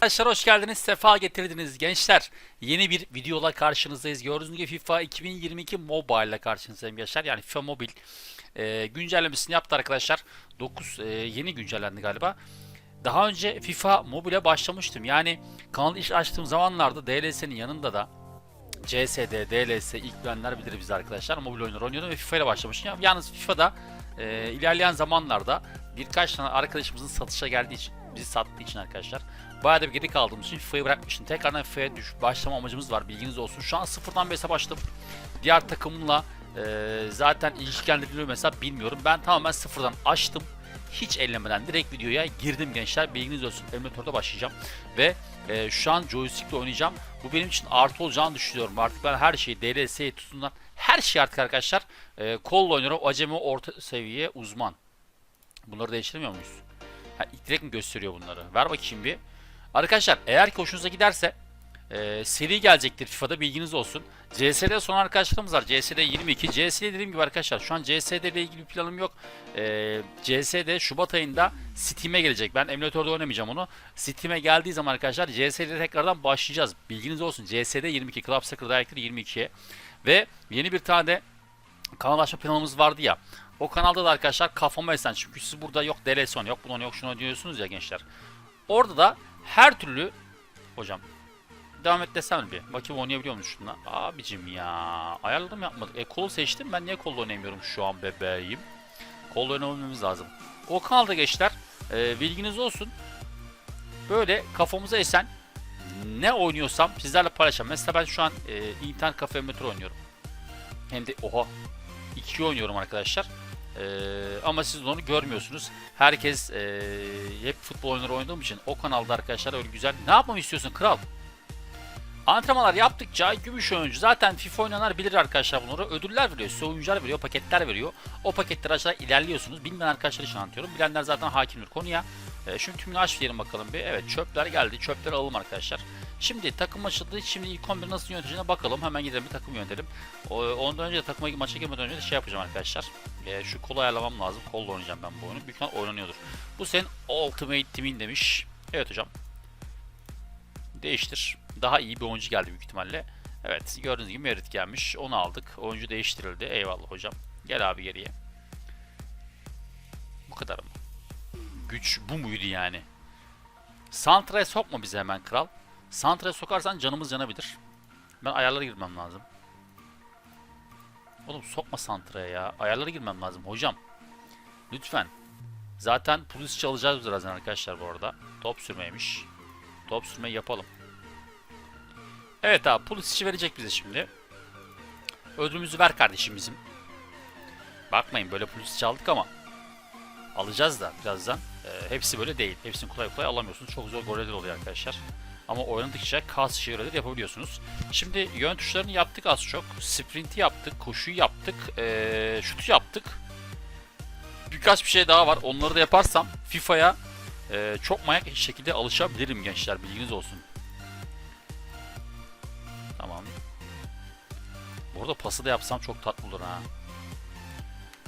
Arkadaşlar hoş geldiniz, sefa getirdiniz gençler. Yeni bir videola karşınızdayız. Gördüğünüz gibi FIFA 2022 Mobile ile karşınızdayım gençler. Yani FIFA Mobile e, güncellemesini yaptı arkadaşlar. 9 e, yeni güncellendi galiba. Daha önce FIFA Mobile'e başlamıştım. Yani kanalı iş açtığım zamanlarda DLS'nin yanında da CSD, DLS, ilk bilenler bilir biz arkadaşlar. Mobil oyunlar oynuyordum ve FIFA ile başlamıştım. Yalnız FIFA'da e, ilerleyen zamanlarda birkaç tane arkadaşımızın satışa geldiği için, bizi sattığı için arkadaşlar bayağı da bir geri kaldığımız için FIFA'yı bırakmıştım. Tekrardan FIFA'ya başlama amacımız var bilginiz olsun. Şu an sıfırdan bir başladım. Diğer takımla e, zaten ilişkilendiriliyor mesela bilmiyorum. Ben tamamen sıfırdan açtım. Hiç ellemeden direkt videoya girdim gençler. Bilginiz olsun. Emülatörde başlayacağım. Ve e, şu an joystickle oynayacağım. Bu benim için artı olacağını düşünüyorum. Artık ben her şeyi DLS'ye tutundan her şey artık arkadaşlar e, kolla oynuyorum. Acemi orta seviye uzman. Bunları değiştirmiyor muyuz? Ha, direkt mi gösteriyor bunları? Ver bakayım bir. Arkadaşlar eğer ki hoşunuza giderse e, seri gelecektir FIFA'da bilginiz olsun. CS'de son arkadaşlarımız var. CS'de 22. CS'de dediğim gibi arkadaşlar şu an CS'de ile ilgili bir planım yok. E, CS'de Şubat ayında Steam'e gelecek. Ben emülatörde oynamayacağım onu. Steam'e geldiği zaman arkadaşlar CS'de tekrardan başlayacağız. Bilginiz olsun. CS'de 22. Club Soccer Director 22'ye. Ve yeni bir tane de kanal açma planımız vardı ya. O kanalda da arkadaşlar kafama esen. Çünkü siz burada yok DLS yok bunu yok şunu diyorsunuz ya gençler. Orada da her türlü hocam devam et desem bir. Bakayım oynayabiliyor muyum şununla? Abicim ya. Ayarladım yapmadık. E kolu seçtim. Ben niye kolla oynayamıyorum şu an bebeğim? Kolla oynamamız lazım. O kanalda gençler e, bilginiz olsun. Böyle kafamıza esen ne oynuyorsam sizlerle paylaşacağım. Mesela ben şu an e, internet kafe emülatör oynuyorum. Hem de oha 2 oynuyorum arkadaşlar. E, ama siz onu görmüyorsunuz. Herkes e, hep futbol oyunları oynadığım için o kanalda arkadaşlar öyle güzel. Ne yapmamı istiyorsun kral? Antrenmanlar yaptıkça gümüş oyuncu zaten FIFA oynayanlar bilir arkadaşlar bunları. Ödüller veriyor, size oyuncular veriyor, paketler veriyor. O paketleri açarak ilerliyorsunuz. Bilmeyen arkadaşlar için anlatıyorum. Bilenler zaten hakimdir konuya. E, şimdi tümünü aç diyelim bakalım bir. Evet çöpler geldi. Çöpleri alalım arkadaşlar. Şimdi takım açıldı. Şimdi ilk 11 nasıl yöneteceğine bakalım. Hemen gidelim bir takım yönetelim. Ondan önce de takıma maça girmeden önce de şey yapacağım arkadaşlar. E, şu kolu ayarlamam lazım. Kolla oynayacağım ben bu oyunu. Büyük ihtimal oynanıyordur. Bu senin Ultimate Team'in demiş. Evet hocam. Değiştir. Daha iyi bir oyuncu geldi büyük ihtimalle. Evet gördüğünüz gibi Merit gelmiş. Onu aldık. Oyuncu değiştirildi. Eyvallah hocam. Gel abi geriye. Bu kadar mı? Güç bu muydu yani? Santra'ya sokma bizi hemen kral. Santra'ya sokarsan canımız yanabilir. Ben ayarlara girmem lazım. Oğlum sokma Santra'ya ya. Ayarlara girmem lazım hocam. Lütfen. Zaten polis çalacağız birazdan arkadaşlar bu arada. Top sürmeymiş. Top sürmeyi yapalım. Evet abi polis işi verecek bize şimdi. Ödülümüzü ver kardeşim bizim. Bakmayın böyle polis çaldık ama alacağız da birazdan. Ee, hepsi böyle değil. Hepsini kolay kolay alamıyorsunuz. Çok zor goller oluyor arkadaşlar. Ama oynadıkça kas şehirleri yapabiliyorsunuz. Şimdi yön tuşlarını yaptık az çok. Sprint'i yaptık, koşuyu yaptık, ee, şutu yaptık. Birkaç bir şey daha var. Onları da yaparsam FIFA'ya ee, çok manyak şekilde alışabilirim gençler bilginiz olsun. Tamam. Bu arada pası da yapsam çok tatlı olur ha.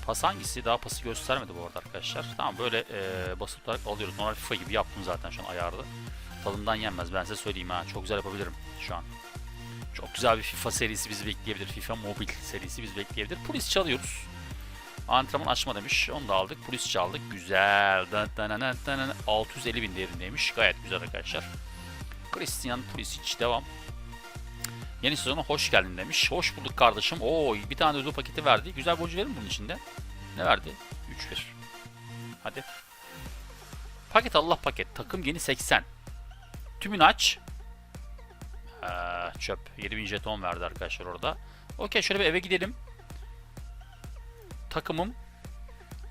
Pas hangisi? Daha pası göstermedi bu arada arkadaşlar. Tamam böyle e, basıp tutarak alıyoruz. Normal FIFA gibi yaptım zaten şu an ayarda. Tadından yenmez ben size söyleyeyim ha. Çok güzel yapabilirim şu an. Çok güzel bir FIFA serisi bizi bekleyebilir. FIFA Mobile serisi bizi bekleyebilir. Polis çalıyoruz. Antrenman açma demiş. Onu da aldık. Polis çaldık. Güzel. 650 bin değerindeymiş. Gayet güzel arkadaşlar. Christian Pulisic devam. Yeni sezona hoş geldin demiş. Hoş bulduk kardeşim. Oo bir tane ödül paketi verdi. Güzel borcu verir mi bunun içinde? Ne verdi? 3 1. Hadi. Paket Allah paket. Takım yeni 80. Tümünü aç. Ee, çöp. 7000 jeton verdi arkadaşlar orada. Okey şöyle bir eve gidelim takımım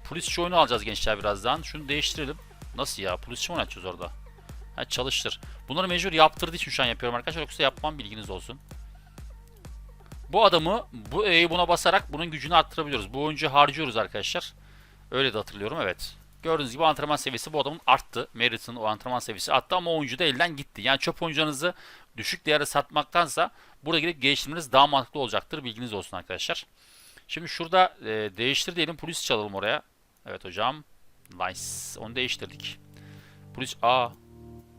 polisçi oyunu alacağız gençler birazdan. Şunu değiştirelim. Nasıl ya? Polisçi oyunu açacağız orada. Ha, çalıştır. Bunları mecbur yaptırdığı için şu an yapıyorum arkadaşlar. Yoksa yapmam bilginiz olsun. Bu adamı bu E'yi buna basarak bunun gücünü arttırabiliyoruz. Bu oyuncuyu harcıyoruz arkadaşlar. Öyle de hatırlıyorum evet. Gördüğünüz gibi antrenman seviyesi bu adamın arttı. Merit'in o antrenman seviyesi arttı ama oyuncu da elden gitti. Yani çöp oyuncularınızı düşük değere satmaktansa burada gelip geliştirmeniz daha mantıklı olacaktır. Bilginiz olsun arkadaşlar. Şimdi şurada e, değiştir diyelim. Polis çalalım oraya. Evet hocam. Nice. Onu değiştirdik. Polis... Aa.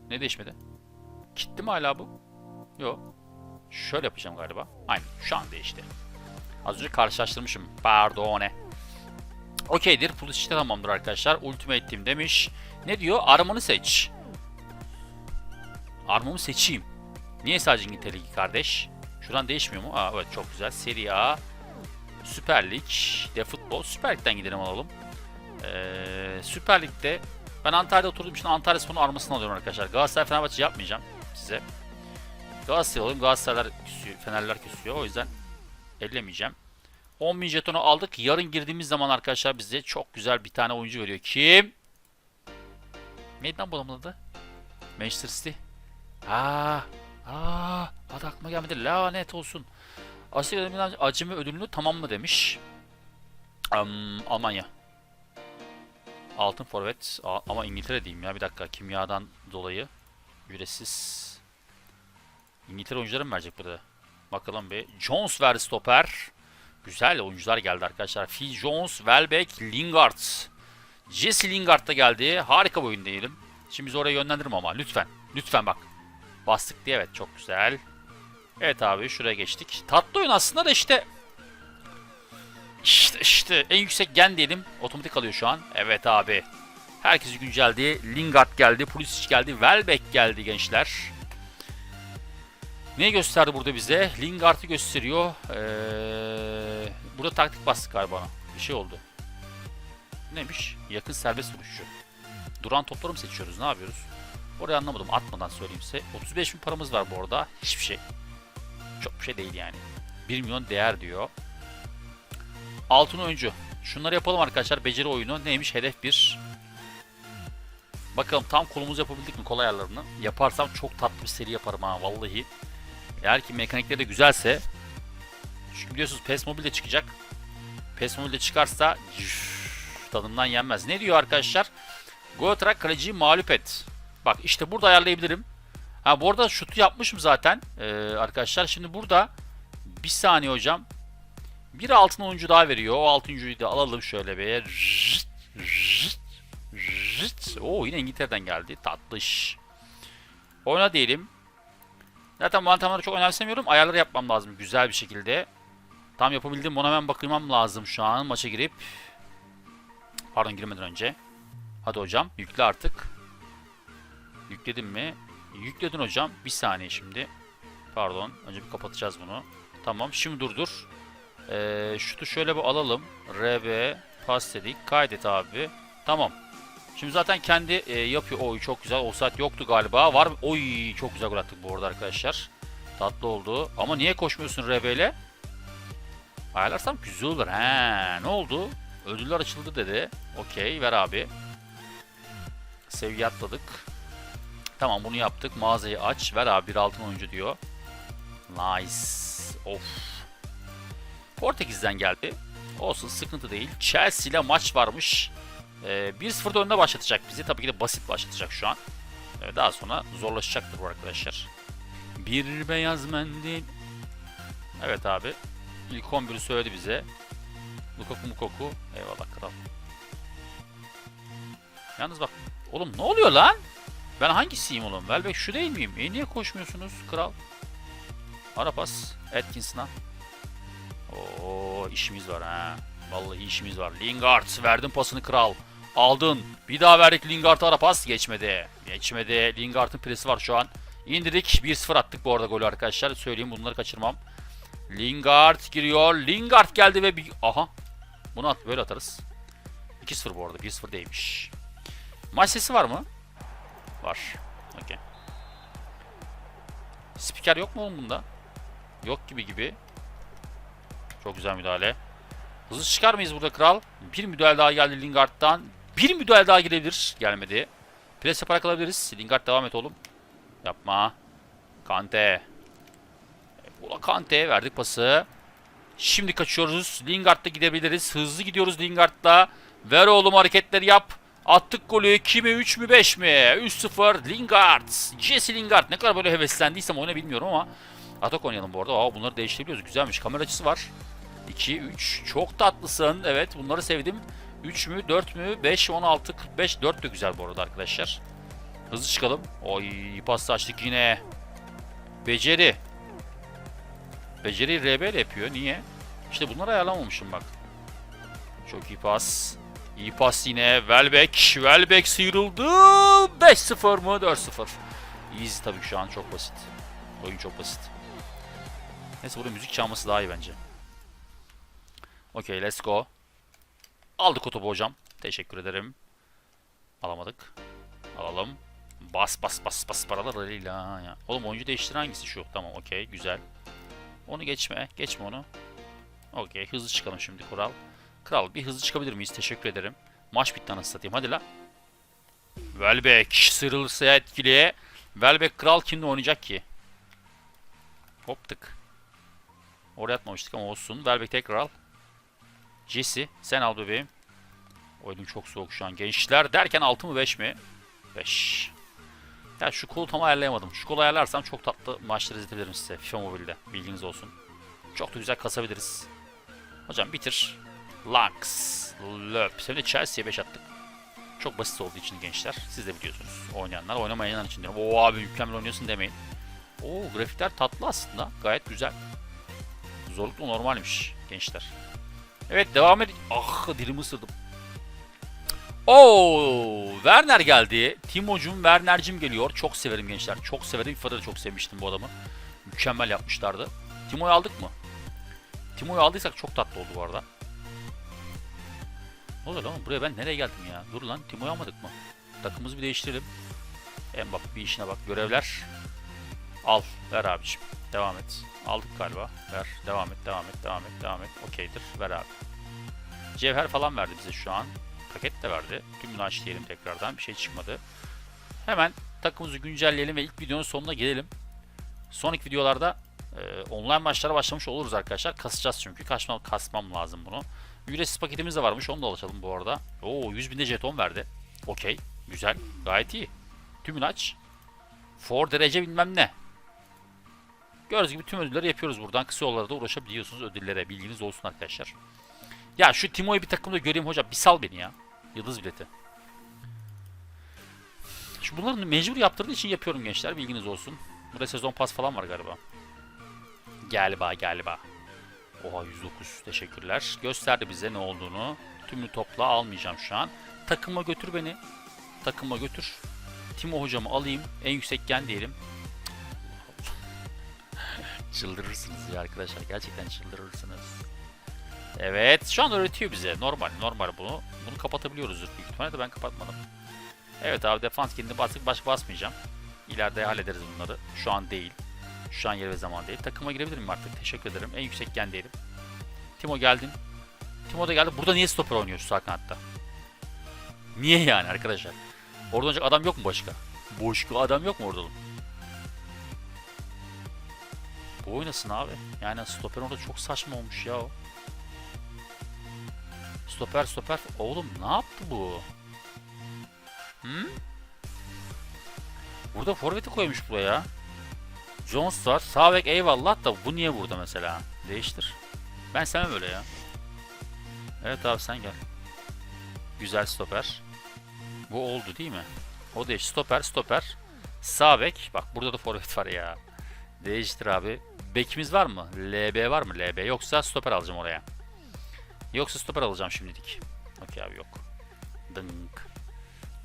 Ne değişmedi? Kitti mi hala bu? Yok. Şöyle yapacağım galiba. Aynen şu an değişti. Az önce karşılaştırmışım. Pardon. Okeydir. Plus işte tamamdır arkadaşlar. Ultimate Team demiş. Ne diyor? Armını seç. Armamı seçeyim. Niye sadece İngiltere kardeş? Şuradan değişmiyor mu? Aa, evet çok güzel. Serie A, Süper Lig, de futbol. Süper Lig'den gidelim alalım. Ee, Süper Lig'de ben Antalya'da oturduğum için Antalya Spor'un armasını alıyorum arkadaşlar. Galatasaray Fenerbahçe yapmayacağım size. Galatasaray alayım. Galatasaraylar küsüyor, Fenerler küsüyor. O yüzden ellemeyeceğim. 10.000 jetonu aldık. Yarın girdiğimiz zaman arkadaşlar bize çok güzel bir tane oyuncu veriyor. Kim? Neydi lan bu? Manchester City. Aa, aa, adı aklıma gelmedi. Lanet olsun. Asya Akademi'den acemi ödülünü tamamla demiş. Am, Almanya. Altın forvet ama İngiltere diyeyim ya bir dakika kimyadan dolayı ücretsiz. İngiltere oyuncuları mı verecek burada? Bakalım bir. Jones verdi stoper. Güzel oyuncular geldi arkadaşlar. Phil Jones, Welbeck, Lingard. Jesse Lingard da geldi. Harika bir oyun diyelim. Şimdi bizi oraya yönlendirme ama lütfen. Lütfen bak. Bastık diye evet çok güzel. Evet abi şuraya geçtik. Tatlı oyun aslında da işte işte işte en yüksek gen diyelim. Otomatik alıyor şu an. Evet abi. Herkesi güncelledi. Lingard geldi. Pulisic geldi. Welbeck geldi gençler. Ne gösterdi burada bize? Lingard'ı gösteriyor. Ee, burada taktik bastık galiba. Bir şey oldu. Neymiş? Yakın serbest vuruşu. Duran topları mı seçiyoruz? Ne yapıyoruz? Orayı anlamadım. Atmadan söyleyeyim size. 35 bin paramız var bu arada. Hiçbir şey. Çok bir şey değil yani. 1 milyon değer diyor. Altın oyuncu. Şunları yapalım arkadaşlar. Beceri oyunu. Neymiş? Hedef 1. Bakalım tam kolumuzu yapabildik mi kol ayarlarını? Yaparsam çok tatlı bir seri yaparım ha vallahi. Eğer ki mekanikleri de güzelse. Çünkü biliyorsunuz PES Mobile de çıkacak. PES Mobile de çıkarsa üf, tadından yenmez. Ne diyor arkadaşlar? Goatrak kaleciyi mağlup et. Bak işte burada ayarlayabilirim. Ha bu arada şutu yapmışım zaten ee, arkadaşlar. Şimdi burada bir saniye hocam. Bir altın oyuncu daha veriyor. O altın oyuncuyu da alalım şöyle bir. Rıt, yine İngiltere'den geldi. Tatlış. Oyna diyelim. Zaten bu antrenmanları çok önemsemiyorum. Ayarları yapmam lazım güzel bir şekilde. Tam yapabildim. Ona hemen bakmam lazım şu an maça girip. Pardon girmeden önce. Hadi hocam yükle artık. Yükledin mi? Yükledin hocam. Bir saniye şimdi. Pardon. Önce bir kapatacağız bunu. Tamam. Şimdi durdur. Ee, şutu şöyle bir alalım. RB pas dedik. Kaydet abi. Tamam. Şimdi zaten kendi e, yapıyor. Oy çok güzel. O saat yoktu galiba. Var mı? Oy çok güzel gol attık bu arada arkadaşlar. Tatlı oldu. Ama niye koşmuyorsun RB ile? Ayarlarsam güzel olur. He, ne oldu? Ödüller açıldı dedi. Okey ver abi. Seviye atladık. Tamam bunu yaptık. Mağazayı aç. Ver abi bir altın oyuncu diyor. Nice. Of. Portekiz'den geldi. Olsun sıkıntı değil. Chelsea ile maç varmış. Ee, 1-0'da önde başlatacak bizi. Tabii ki de basit başlatacak şu an. Ee, daha sonra zorlaşacaktır bu arkadaşlar. Bir beyaz mendil. Evet abi. İlk 11'i söyledi bize. Lukaku Mukoku. Eyvallah kral. Yalnız bak. Oğlum ne oluyor lan? Ben hangisiyim oğlum? Welbeck şu değil miyim? E niye koşmuyorsunuz kral? Ara pas. Atkinson'a. Oo işimiz var ha. Vallahi işimiz var. Lingard verdim pasını kral. Aldın. Bir daha verdik Lingard'a ara pas. Geçmedi. Geçmedi. Lingard'ın presi var şu an. İndirdik. 1-0 attık bu arada golü arkadaşlar. Söyleyeyim bunları kaçırmam. Lingard giriyor. Lingard geldi ve bir... Aha. Bunu at böyle atarız. 2-0 bu arada. 1-0 değilmiş. Maç sesi var mı? Var. Okey. Spiker yok mu oğlum bunda? Yok gibi gibi. Çok güzel müdahale. Hızlı çıkar mıyız burada kral? Bir müdahale daha geldi Lingard'dan. Bir müdahale daha girebilir. Gelmedi. Pres yaparak alabiliriz. Lingard devam et oğlum. Yapma. Kante. Ula Kante verdik pası. Şimdi kaçıyoruz. Lingard'da gidebiliriz. Hızlı gidiyoruz Lingard'da. Ver oğlum hareketleri yap. Attık golü. 2 mi 3 mü 5 mi? 3-0 Lingard. Jesse Lingard. Ne kadar böyle heveslendiysem oyunu bilmiyorum ama. Atak oynayalım bu arada. Aa, bunları değiştirebiliyoruz. Güzelmiş. Kamera açısı var. 2, 3. Çok tatlısın. Evet bunları sevdim. 3 mü 4 mü 5 16 45 4 de güzel bu arada arkadaşlar. Hızlı çıkalım. Oy pas açtık yine. Beceri. Beceri RB yapıyor. Niye? İşte bunları ayarlamamışım bak. Çok iyi pas. İyi pas yine. Welbeck. Welbeck sıyrıldı. 5-0 mı? 4-0. Easy tabii şu an çok basit. Oyun çok basit. Neyse burada müzik çalması daha iyi bence. Okey let's go. Aldık o topu hocam. Teşekkür ederim. Alamadık. Alalım. Bas bas bas bas paralarıyla ya. Oğlum oyuncu değiştiren hangisi şu? Tamam okey güzel. Onu geçme. Geçme onu. Okey hızlı çıkalım şimdi kural. Kral bir hızlı çıkabilir miyiz? Teşekkür ederim. Maç bitti anasını satayım. Hadi la. Welbeck sıyrılırsa etkili. Welbeck kral kimle oynayacak ki? Hop tık. Oraya atmamıştık ama olsun. Welbeck tekrar al. Jesse sen al bebeğim. Oyunum çok soğuk şu an. Gençler derken 6 mı 5 mi? 5. Ya şu kolu tam ayarlayamadım. Şu kolu ayarlarsam çok tatlı maçlar izletebilirim size FIFA Mobile'de. Bilginiz olsun. Çok da güzel kasabiliriz. Hocam bitir. Lux. Löp. Sen de Chelsea'ye 5 attık. Çok basit olduğu için gençler. Siz de biliyorsunuz. Oynayanlar, oynamayanlar için diyorum. Oo abi mükemmel oynuyorsun demeyin. Oo grafikler tatlı aslında. Gayet güzel. Zorluklu normalmiş gençler. Evet devam edin. Ah dilimi ısırdım. Oo, Werner geldi. Timocum, Werner'cim geliyor. Çok severim gençler. Çok severim. FIFA'da da çok sevmiştim bu adamı. Mükemmel yapmışlardı. Timo'yu aldık mı? Timo'yu aldıysak çok tatlı oldu bu arada. Ne oluyor lan? Buraya ben nereye geldim ya? Dur lan Timo'yu almadık mı? Takımımızı bir değiştirelim. Bak bir işine bak. Görevler. Al. Ver abiciğim. Devam et. Aldık galiba. Ver. Devam et. Devam et. Devam et. Devam et. Okeydir. Ver abi. Cevher falan verdi bize şu an. Paket de verdi. Tümünü aç diyelim tekrardan. Bir şey çıkmadı. Hemen takımımızı güncelleyelim ve ilk videonun sonuna gelelim. Sonraki videolarda e, online maçlara başlamış oluruz arkadaşlar. Kasacağız çünkü. Kaçmam, kasmam lazım bunu. Ücretsiz paketimiz de varmış. Onu da açalım bu arada. Oo 100 binde jeton verdi. Okey. Güzel. Gayet iyi. Tümünü aç. For derece bilmem ne. Gördüğünüz gibi tüm ödülleri yapıyoruz buradan. Kısa yollara da ulaşabiliyorsunuz ödüllere. Bilginiz olsun arkadaşlar. Ya şu Timo'yu bir takımda göreyim hocam. Bir sal beni ya. Yıldız bileti. Şu bunları mecbur yaptırdığı için yapıyorum gençler. Bilginiz olsun. Burada sezon pas falan var galiba. Galiba galiba. Oha 109 teşekkürler. Gösterdi bize ne olduğunu. Tümünü topla almayacağım şu an. Takıma götür beni. Takıma götür. Timo hocamı alayım. En yüksek gen diyelim. Çıldırırsınız ya arkadaşlar. Gerçekten çıldırırsınız. Evet. Şu an öğretiyor bize. Normal. Normal bunu. Bunu kapatabiliyoruz büyük ihtimalle de ben kapatmadım. Evet abi defans kendini bastık. Başka basmayacağım. İleride hallederiz bunları. Şu an değil. Şu an yer ve zaman değil. Takıma girebilir miyim artık? Teşekkür ederim. En yüksek gen değilim. Timo geldin. Timo da geldi. Burada niye stoper oynuyor şu sağ kanatta? Niye yani arkadaşlar? Orada oynayacak adam yok mu başka? Başka adam yok mu orada? Bu oynasın abi. Yani stoper orada çok saçma olmuş ya o. Stoper stoper. Oğlum ne yaptı bu? Hı? Burada forveti koymuş buraya. Jones var. Sağ bek eyvallah da bu niye burada mesela? Değiştir. Ben sevmem öyle ya. Evet abi sen gel. Güzel stoper. Bu oldu değil mi? O değiş. Stoper stoper. Sağ bek. Bak burada da forvet var ya. Değiştir abi. Bekimiz var mı? LB var mı? LB yoksa stoper alacağım oraya. Yoksa stoper alacağım şimdilik. Okey abi yok. Dınk.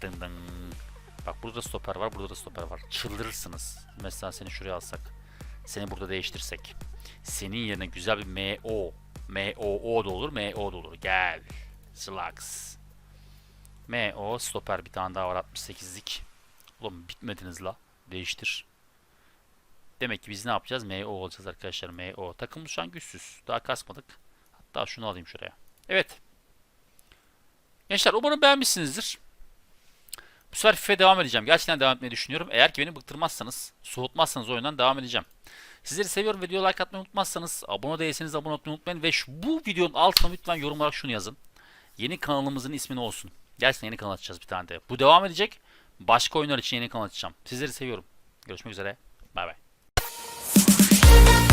Dın dın. Bak burada da stoper var, burada da stoper var. Çıldırırsınız. Mesela seni şuraya alsak. Seni burada değiştirsek. Senin yerine güzel bir MO. MOO da olur, MO da olur. Gel. Slugs. MO stoper bir tane daha var 68'lik. Oğlum bitmediniz la. Değiştir. Demek ki biz ne yapacağız? MO olacağız arkadaşlar. MO. Takımımız şu an güçsüz. Daha kasmadık. Hatta şunu alayım şuraya. Evet. Gençler umarım beğenmişsinizdir. Bu sefer FIFA'ya devam edeceğim. Gerçekten devam etmeyi düşünüyorum. Eğer ki beni bıktırmazsanız, soğutmazsanız oyundan devam edeceğim. Sizleri seviyorum. Video like atmayı unutmazsanız, abone değilseniz abone olmayı unutmayın. Ve şu, bu videonun altına lütfen yorum olarak şunu yazın. Yeni kanalımızın ismi ne olsun? Gerçekten yeni kanal açacağız bir tane de. Bu devam edecek. Başka oyunlar için yeni kanal açacağım. Sizleri seviyorum. Görüşmek üzere. Bay bay. Thank you.